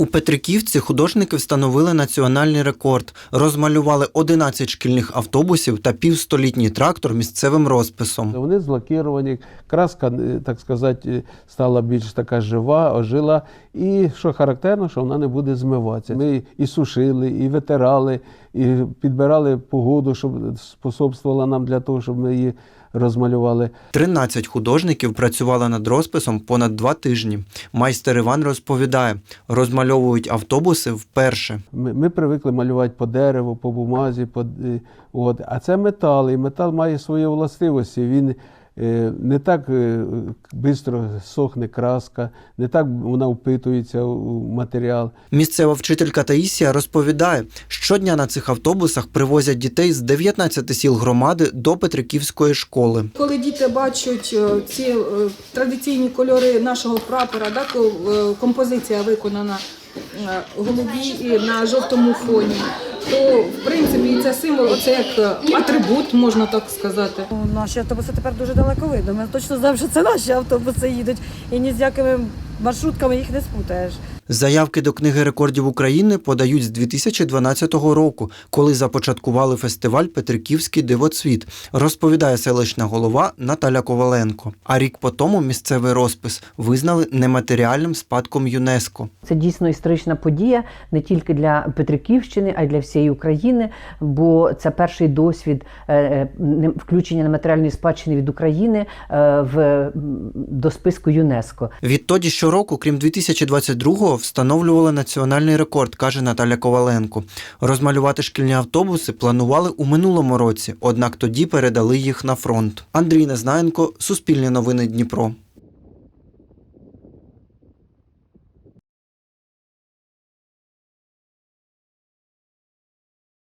У Петриківці художники встановили національний рекорд. Розмалювали 11 шкільних автобусів та півстолітній трактор місцевим розписом. Вони злакіровані, краска, е, так сказати, е, стала більш така жива, ожила. І що характерно, що вона не буде змиватися. Ми і сушили, і витирали, і підбирали погоду, щоб способствувала нам для того, щоб ми її розмалювали. 13 художників працювали над розписом понад два тижні. Майстер Іван розповідає, розмальовують автобуси вперше. Ми, ми привикли малювати по дереву, по бумазі, по, е, от. а це метал, і метал має свої властивості. Він не так швидко сохне краска, не так вона впитується у матеріал. Місцева вчителька Таїсія розповідає, щодня на цих автобусах привозять дітей з 19 сіл громади до Петриківської школи. Коли діти бачать е, ці е, традиційні кольори нашого прапора, да, ко- е, композиція виконана е, голубі і на жовтому фоні, то в принципі це символ, це як е, атрибут, можна так сказати. Ну, Наші автобуси тепер дуже далеко видно. Ми точно знаємо, що це наші автобуси їдуть, і ні з якими маршрутками їх не спутаєш. Заявки до книги рекордів України подають з 2012 року, коли започаткували фестиваль Петриківський дивоцвіт, розповідає селищна голова Наталя Коваленко. А рік по тому місцевий розпис визнали нематеріальним спадком ЮНЕСКо. Це дійсно історична подія не тільки для Петриківщини, а й для всієї України, бо це перший досвід е, е, включення нематеріальної спадщини від України е, в, до списку ЮНЕСКо. Відтоді щороку, крім 2022-го, встановлювали національний рекорд, каже Наталя Коваленко. Розмалювати шкільні автобуси планували у минулому році, однак тоді передали їх на фронт. Андрій Незнаєнко, Суспільне новини Дніпро.